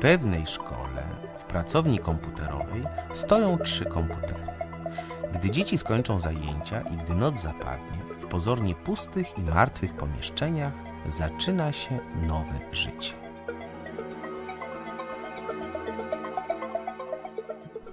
Pewnej szkole, w pracowni komputerowej, stoją trzy komputery. Gdy dzieci skończą zajęcia i gdy noc zapadnie, w pozornie pustych i martwych pomieszczeniach zaczyna się nowe życie.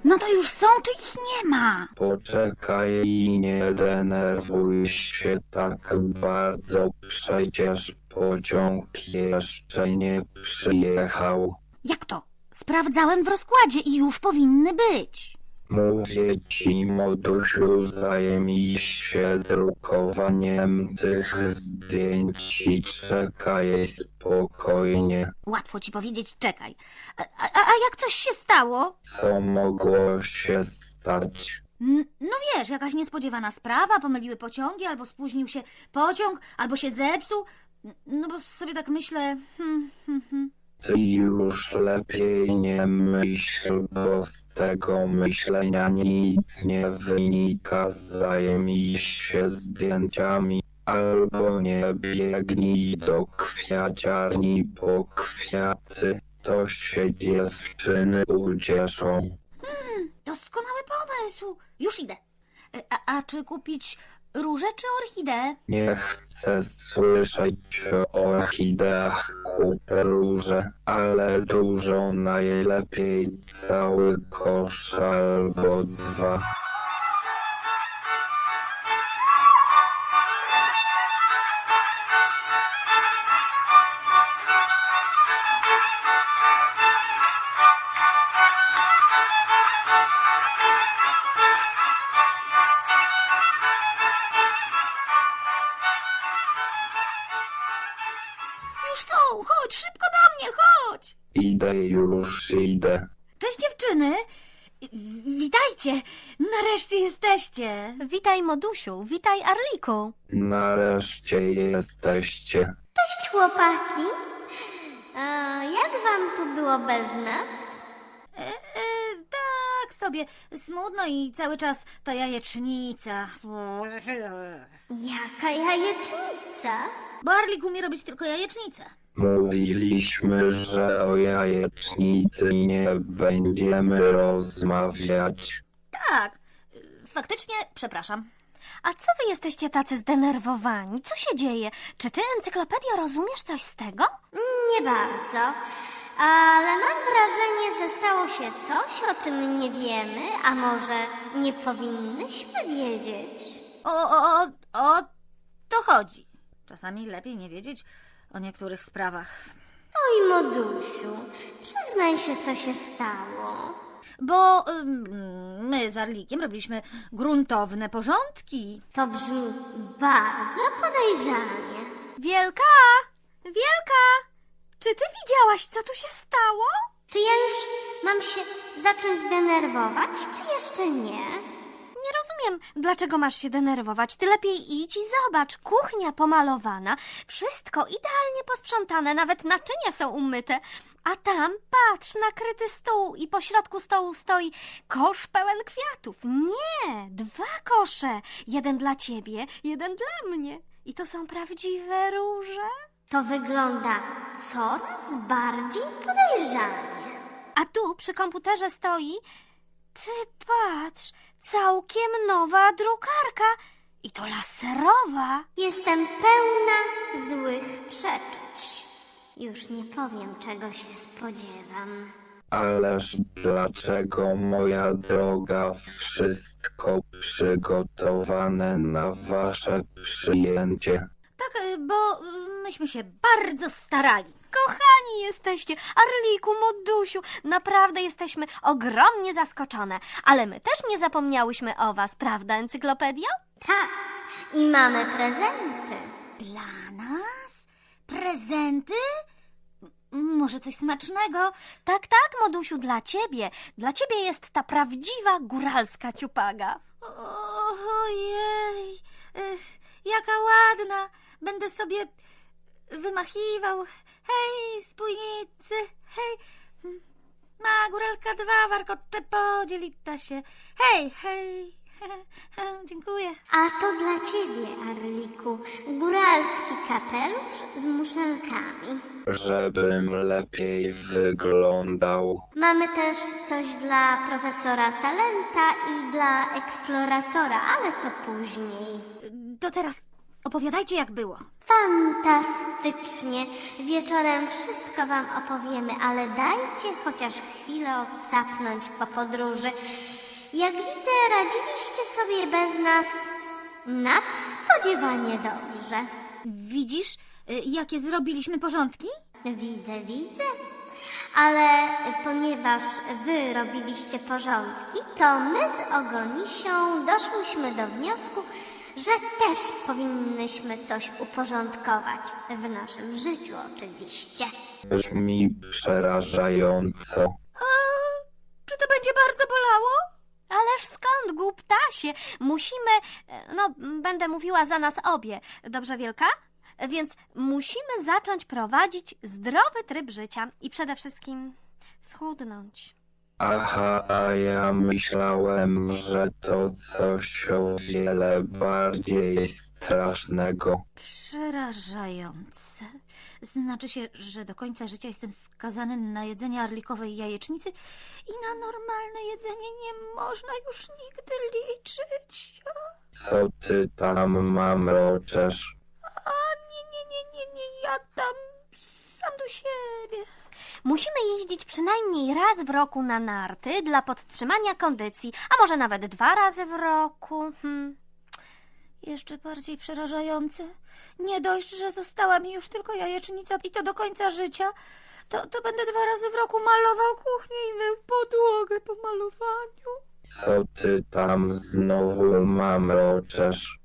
No to już są, czy ich nie ma? Poczekaj i nie denerwuj się tak bardzo, przecież pociąg jeszcze nie przyjechał. Jak to? Sprawdzałem w rozkładzie i już powinny być. Mówię ci, modusiu, zajmij się drukowaniem tych zdjęć i czekaj spokojnie. Łatwo ci powiedzieć, czekaj. A, a, a jak coś się stało? Co mogło się stać? N- No wiesz, jakaś niespodziewana sprawa, pomyliły pociągi, albo spóźnił się pociąg, albo się zepsuł. N- No bo sobie tak myślę... Hmm, hmm, hmm. Ty już lepiej nie myśl, bo z tego myślenia nic nie wynika. Zajmij się zdjęciami albo nie biegnij do kwiaciarni po kwiaty. To się dziewczyny ucieszą. Doskonały pomysł. Już idę. E, A, a czy kupić róże czy orchideę? Nie chcę słyszeć o orchideach, kupę róże, ale dużo najlepiej cały kosz albo dwa. Jesteście. Witaj, Modusiu, witaj, Arliku. Nareszcie jesteście. Cześć chłopaki. E, jak wam tu było bez nas? E, e, tak sobie, smutno i cały czas ta jajecznica. Jaka jajecznica? Bo Arlik umie robić tylko jajecznicę. Mówiliśmy, że o jajecznicy nie będziemy rozmawiać. Tak, faktycznie, przepraszam. A co wy jesteście tacy zdenerwowani? Co się dzieje? Czy ty, encyklopedia, rozumiesz coś z tego? Nie bardzo. Ale mam wrażenie, że stało się coś, o czym nie wiemy, a może nie powinnyśmy wiedzieć. O, o, o, o to chodzi. Czasami lepiej nie wiedzieć o niektórych sprawach. Oj, Modusiu, przyznaj się, co się stało. Bo ym, my z Arlikiem robiliśmy gruntowne porządki. To brzmi bardzo podejrzanie. Wielka! Wielka! Czy ty widziałaś, co tu się stało? Czy ja już mam się zacząć denerwować, czy jeszcze nie? Nie rozumiem, dlaczego masz się denerwować. Ty lepiej idź i zobacz. Kuchnia pomalowana, wszystko idealnie posprzątane, nawet naczynia są umyte. A tam, patrz, nakryty stół i po środku stołu stoi kosz pełen kwiatów. Nie, dwa kosze. Jeden dla ciebie, jeden dla mnie. I to są prawdziwe róże. To wygląda coraz bardziej podejrzanie. A tu przy komputerze stoi. Ty patrz, całkiem nowa drukarka. I to laserowa. Jestem pełna złych przeczuć. Już nie powiem, czego się spodziewam. Ależ dlaczego, moja droga, wszystko przygotowane na wasze przyjęcie? Tak, y, bo y, myśmy się bardzo starali. Kochani jesteście, Arliku, Modusiu, naprawdę jesteśmy ogromnie zaskoczone, ale my też nie zapomniałyśmy o was, prawda, encyklopedio? Tak, i mamy prezenty. Dla nas? Prezent Prezenty? Może coś smacznego? Tak, tak, modusiu, dla ciebie. Dla ciebie jest ta prawdziwa góralska ciupaga. Ojej, jaka ładna. Będę sobie wymachiwał. Hej, spójnicy, hej. Ma góralka dwa, warkocze podzielita się. Hej, hej. Dziękuję. A to dla ciebie, Arliku, góralski kapelusz z muszelkami. Żebym lepiej wyglądał. Mamy też coś dla profesora Talenta i dla eksploratora, ale to później. To teraz opowiadajcie, jak było. Fantastycznie. Wieczorem wszystko wam opowiemy, ale dajcie chociaż chwilę odsapnąć po podróży. Jak widzę, radziliście sobie bez nas nadspodziewanie dobrze. Widzisz, y, jakie zrobiliśmy porządki? Widzę, widzę. Ale ponieważ wy robiliście porządki, to my z Ogonisią doszłyśmy do wniosku, że też powinnyśmy coś uporządkować. W naszym życiu oczywiście. Brzmi przerażająco. Czy to będzie bardzo bolało? Głuptasie? Musimy, e, no, będę mówiła za nas obie, dobrze wielka? Więc musimy zacząć prowadzić zdrowy tryb życia i przede wszystkim schudnąć. Aha, a ja myślałem, że to coś o wiele bardziej strasznego. Przerażające. Znaczy się, że do końca życia jestem skazany na jedzenie arlikowej jajecznicy i na normalne jedzenie nie można już nigdy liczyć. Co ty tam mamroczesz? A nie, nie, nie, nie, nie, ja tam sam do siebie. Musimy jeździć przynajmniej raz w roku na narty dla podtrzymania kondycji, a może nawet dwa razy w roku. Hmm. Jeszcze bardziej przerażające. Nie dość, że została mi już tylko jajecznica i to do końca życia, to, to będę dwa razy w roku malował kuchnię i mył podłogę po malowaniu. Co ty tam znowu mamroczesz?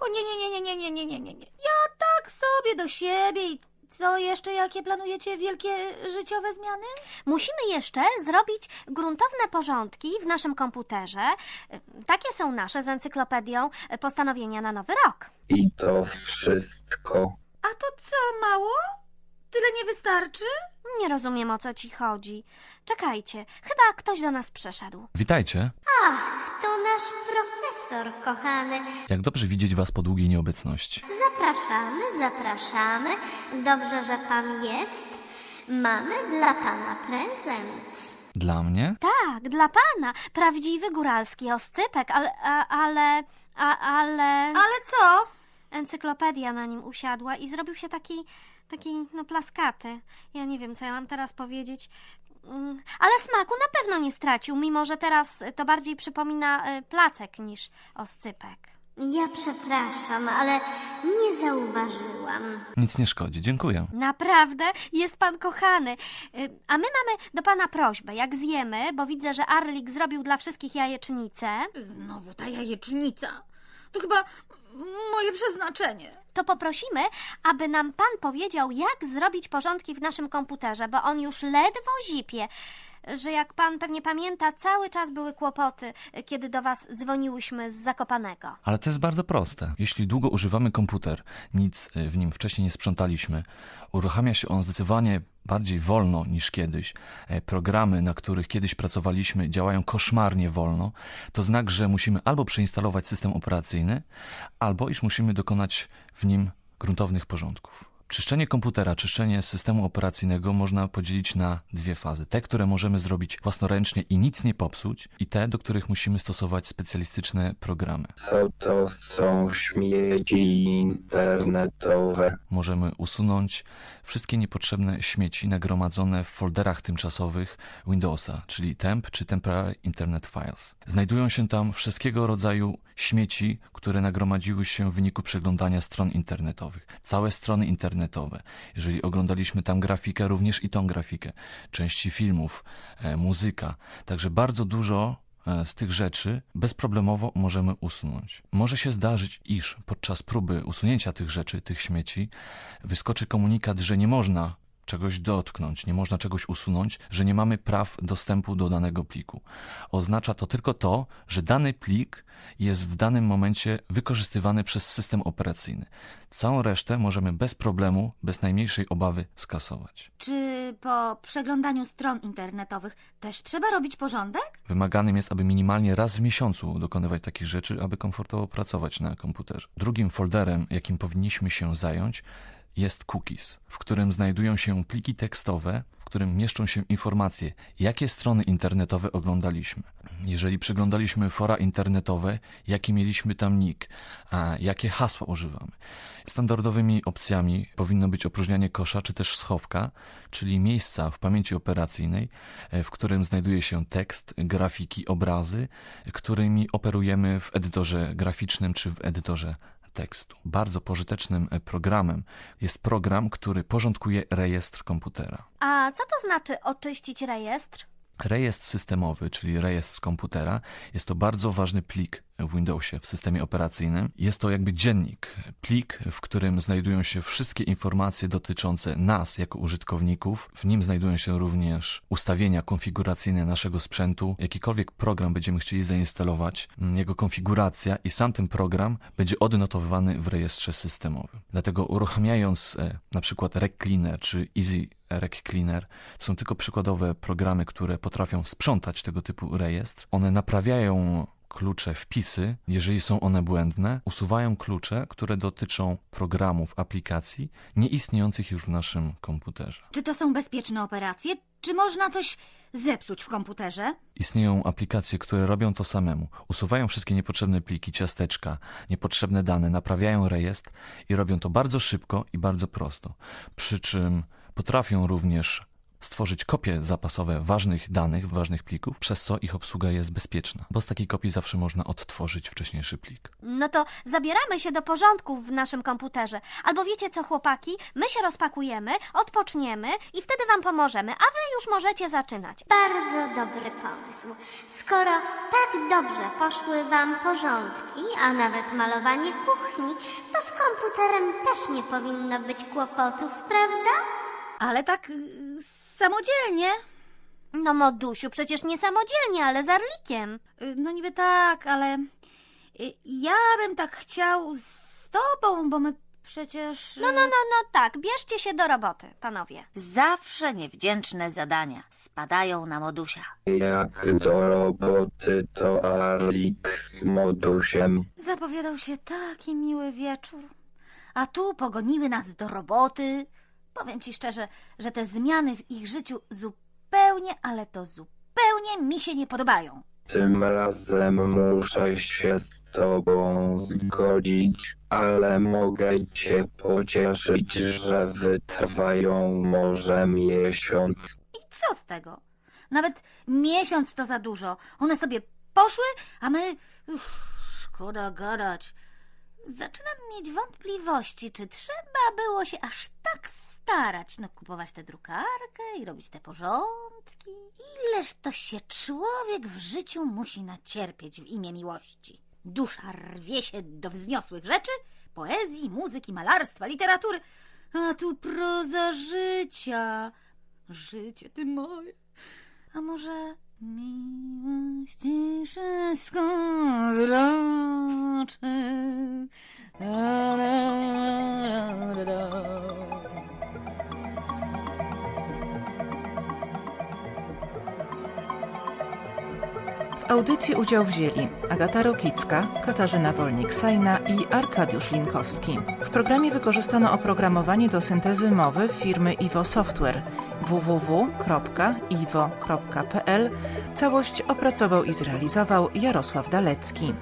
O nie, nie, nie, nie, nie, nie, nie, nie, nie, nie. Ja tak sobie do siebie i co jeszcze, jakie planujecie wielkie życiowe zmiany? Musimy jeszcze zrobić gruntowne porządki w naszym komputerze. Takie są nasze z encyklopedią postanowienia na nowy rok. I to wszystko. A to co, mało? Tyle nie wystarczy? Nie rozumiem o co ci chodzi. Czekajcie, chyba ktoś do nas przyszedł. Witajcie. Ach, to nasz profesor, kochany. Jak dobrze widzieć Was po długiej nieobecności. Zapraszamy, zapraszamy. Dobrze, że pan jest. Mamy dla pana prezent. Dla mnie? Tak, dla pana. Prawdziwy góralski oscypek, ale. A, ale. A, ale. Ale co? Encyklopedia na nim usiadła i zrobił się taki. taki, no, plaskaty. Ja nie wiem, co ja mam teraz powiedzieć. Mm, Ale smaku na pewno nie stracił, mimo że teraz to bardziej przypomina y, placek niż oscypek. Ja przepraszam, ale nie zauważyłam. Nic nie szkodzi, dziękuję. Naprawdę? Jest pan kochany. Y, A my mamy do pana prośbę. Jak zjemy, bo widzę, że Arlik zrobił dla wszystkich jajecznicę, Znowu ta jajecznica. To chyba moje przeznaczenie. to poprosimy, aby nam pan powiedział, jak zrobić porządki w naszym komputerze, bo on już ledwo zipie. Że jak pan pewnie pamięta, cały czas były kłopoty, kiedy do was dzwoniłyśmy z Zakopanego. Ale to jest bardzo proste. Jeśli długo używamy komputer, nic y, w nim wcześniej nie sprzątaliśmy, uruchamia się on zdecydowanie bardziej wolno niż kiedyś. E, Programy, na których kiedyś pracowaliśmy, działają koszmarnie wolno. To znak, że musimy albo przeinstalować system operacyjny, albo iż musimy dokonać w nim gruntownych porządków. Czyszczenie komputera, czyszczenie systemu operacyjnego można podzielić na dwie fazy. Te, które możemy zrobić własnoręcznie i nic nie popsuć, i te, do których musimy stosować specjalistyczne programy. Co to są śmieci internetowe? Możemy usunąć wszystkie niepotrzebne śmieci nagromadzone w folderach tymczasowych Windowsa, czyli temp czy temporary internet files. Znajdują się tam wszystkiego rodzaju śmieci, które nagromadziły się w wyniku przeglądania stron internetowych. Całe strony internetowe. Jeżeli oglądaliśmy tam grafikę, również i tą grafikę. Części filmów, e, muzyka. Także bardzo dużo e, z tych rzeczy bezproblemowo możemy usunąć. Może się zdarzyć, iż podczas próby usunięcia tych rzeczy, tych śmieci, wyskoczy komunikat, że nie można czegoś dotknąć, nie można czegoś usunąć, że nie mamy praw dostępu do danego pliku. Oznacza to tylko to, że dany plik jest w danym momencie wykorzystywany przez system operacyjny. Całą resztę możemy bez problemu, bez najmniejszej obawy skasować. Czy po przeglądaniu stron internetowych też trzeba robić porządek? Wymaganym jest, aby minimalnie raz w miesiącu dokonywać takich rzeczy, aby komfortowo pracować na komputerze. Drugim folderem, jakim powinniśmy się zająć, jest cookies, w którym znajdują się pliki tekstowe, w którym mieszczą się informacje, jakie strony internetowe oglądaliśmy. Jeżeli przeglądaliśmy fora internetowe, jaki mieliśmy tam nick, a jakie hasła używamy. Standardowymi opcjami powinno być opróżnianie kosza czy też schowka, czyli miejsca w pamięci operacyjnej, e, w którym znajduje się tekst, grafiki, obrazy, którymi operujemy w edytorze graficznym czy w edytorze tekstu. Bardzo pożytecznym e, programem jest program, który porządkuje rejestr komputera. A co to znaczy oczyścić rejestr? Rejestr systemowy, czyli rejestr komputera, jest to bardzo ważny plik w Windowsie, w systemie operacyjnym. Jest to jakby dziennik, plik, w którym znajdują się wszystkie informacje dotyczące nas jako użytkowników. W nim znajdują się również ustawienia konfiguracyjne naszego sprzętu. Jakikolwiek program będziemy chcieli zainstalować, mm, jego konfiguracja i sam ten program będzie odnotowywany w rejestrze systemowym. Dlatego uruchamiając e, na przykład Rec Cleaner czy Easy Rec Cleaner, to są tylko przykładowe programy, które potrafią sprzątać tego typu rejestr. One naprawiają klucze, wpisy, jeżeli są one błędne, usuwają klucze, które dotyczą programów, aplikacji nieistniejących już w naszym komputerze. Czy to są bezpieczne operacje? Czy można coś zepsuć w komputerze? Istnieją aplikacje, które robią to samemu. Usuwają wszystkie niepotrzebne pliki, ciasteczka, niepotrzebne dane, naprawiają rejestr i robią to bardzo szybko i bardzo prosto. Przy czym potrafią również stworzyć kopie zapasowe ważnych danych, ważnych plików, przez co ich obsługa jest bezpieczna, bo z takiej kopii zawsze można odtworzyć wcześniejszy plik. No to zabieramy się do porządku w naszym komputerze. Albo wiecie co, chłopaki? My się rozpakujemy, odpoczniemy i wtedy wam pomożemy, a wy już możecie zaczynać. Bardzo dobry pomysł. Skoro tak dobrze poszły Wam porządki, a nawet malowanie kuchni, to z komputerem też nie powinno być kłopotów, prawda? Ale tak y, samodzielnie. No, Modusiu, przecież nie samodzielnie, ale z Arlikiem. Y, No niby tak, ale y, ja bym tak chciał z tobą, bo my przecież... No, no, no, no tak, bierzcie się do roboty, panowie. Zawsze niewdzięczne zadania spadają na modusia. Jak do roboty to Arlik z modusiem. Zapowiadał się taki miły wieczór. A tu pogoniły nas do roboty. Powiem ci szczerze, że te zmiany w ich życiu zupełnie, ale to zupełnie mi się nie podobają. Tym razem muszę się z tobą zgodzić, ale mogę cię pocieszyć, że wytrwają może miesiąc. I co z tego? Nawet miesiąc to za dużo. One sobie poszły, a my. Uff, szkoda gadać. Zaczynam mieć wątpliwości, czy trzeba było się aż tak starać, no kupować tę drukarkę i robić te porządki. Ileż to się człowiek w życiu musi nacierpieć w imię miłości. Dusza rwie się do wzniosłych rzeczy, poezji, muzyki, malarstwa, literatury, a tu proza życia. Życie ty moje. A może miłości wszystko wyraczy? Da, da, da, da, da. W audycji udział wzięli Agata Rokicka, Katarzyna Wolnik-Sajna i Arkadiusz Linkowski. W programie wykorzystano oprogramowanie do syntezy mowy firmy Iwo Software www.iwo.pl. Całość opracował i zrealizował Jarosław Dalecki.